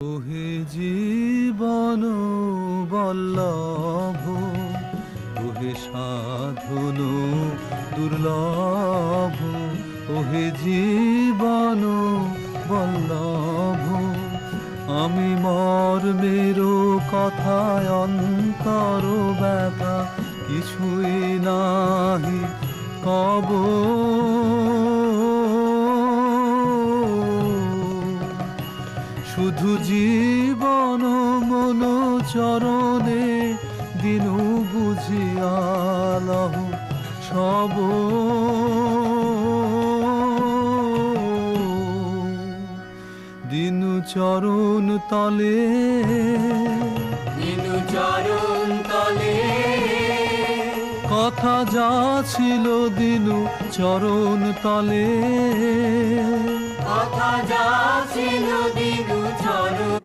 ওহে জীবন বল্লভ, ওহে সাধন দুর্লভ, ওহে জীবন বল্লভ, আমি মর্মের কথায় অন্তর ব্যথা কিছুই নাহি কব শুধু জীবন মন চরণে দিনু বুঝিয়ালহ সব। দিনু চরণ তলে। দিনু চরণ তলে। কথা যা ছিল দিনু চরণ তলে। কথা যা ছিল দিনু